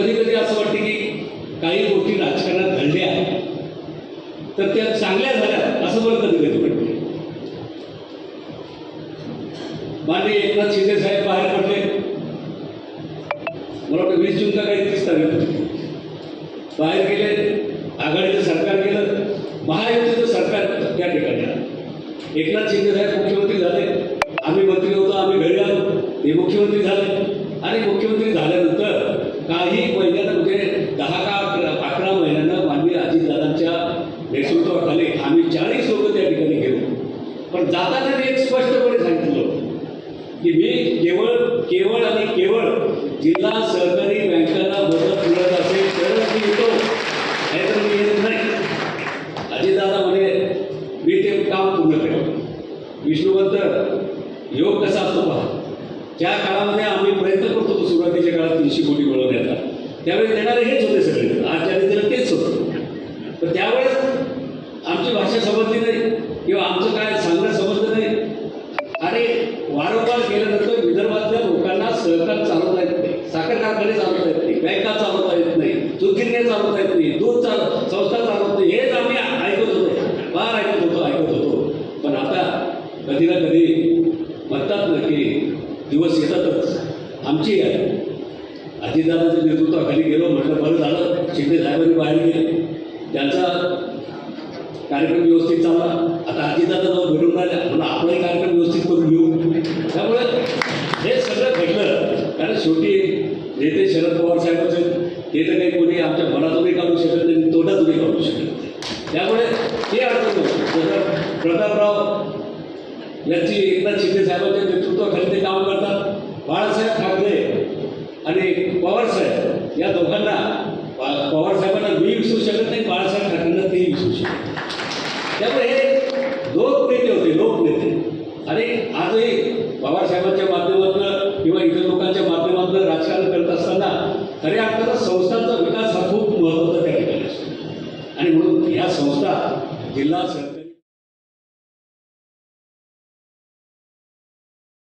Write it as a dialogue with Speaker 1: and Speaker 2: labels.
Speaker 1: कधी कधी असं वाटतं की काही गोष्टी राजकारणात घडल्या तर त्या चांगल्या झाल्या असं पण कधी कधी वाटते. माननीय एकनाथ शिंदे साहेब बाहेर पडले. मला वाटतं वीस जूनला काही तीस तारीख बाहेर गेले आघाडीचं सरकार केलं महायुतीचं सरकार त्या ठिकाणी आलं. एकनाथ शिंदे साहेब मुख्यमंत्री झाले. आम्ही मंत्री होतो आम्ही घरी आलो. ते मुख्यमंत्री झाले. काही महिन्यानं म्हणजे दहा का अकरा अकरा मानवी माननीय अजितदादांच्या नेतृत्वाखाली आम्ही चाळीस लोक त्या ठिकाणी गेलो. पण जाताना मी एक स्पष्टपणे सांगितलं की मी केवळ केवळ आणि केवळ जिल्हा सहकारी बँकांना मदत मिळत असेल तरच मी येतो. नाहीतर मी येत नाही. अजितदादा म्हणे मी ते काम पूर्ण केलं विष्णुवंत योग कसा असतो पहा. त्या काळामध्ये आम्ही प्रयत्न करतो सुरुवातीच्या काळात तीनशे कोटी मिळवण्याचा त्यावेळी देणारे हेच होते सगळे. आजच्या रीतीला तेच होतं. पण त्यावेळेस आमची भाषा समजली नाही किंवा आमचं काय सांगणं समजलं नाही. आणि वारंवार केल्यानंतर विदर्भातल्या लोकांना सहकार चालवता येत नाही. साखर कारखाने चालवता येत नाही. बँका चालवता येत नाही. दुधगिरण्या चालवता येत नाही. दूध चाल संस्था चालवत. नाही हेच आम्ही ऐकत होतो. फार ऐकत होतो ऐकत होतो. पण आता कधी ना कधी म्हणतात ना की दिवस येतातच. आमची आहे. अजितदादाच्या नेतृत्वाखाली गेलो म्हटलं बरं झालं शिंदे साहेबांनी बाहेर गेले. त्यांचा कार्यक्रम व्यवस्थित चालला. आता अजितदादा जाऊन भेटून राहिल्या. म्हणून आपलाही कार्यक्रम व्यवस्थित करून घेऊ. त्यामुळे हे सगळं घडलं कारण शेवटी नेते शरद पवार साहेबच ते तर काही कोणी आमच्या मनातूनही काढू शकत नाही तोंडातूनही काढू शकत नाही. त्यामुळे ते अडचण जसं प्रतापराव यांची एकनाथ शिंदे साहेबांच्या नेतृत्वाखाली ते काम करतात. बाळासाहेब ठाकरे आणि पवारसाहेब या दोघांना पवारसाहेबांना मी विसरू शकत नाही बाळासाहेब ठाकरेंना तेही विसरू शकत त्यामुळे हे लोकनेते होते लोकनेते आणि आजही पवारसाहेबांच्या माध्यमातून किंवा इतर लोकांच्या माध्यमातून राजकारण करत असताना खऱ्या अर्थानं संस्थांचा विकास हा खूप महत्त्वाचा त्या ठिकाणी असतो. आणि म्हणून या संस्था जिल्हा सरकार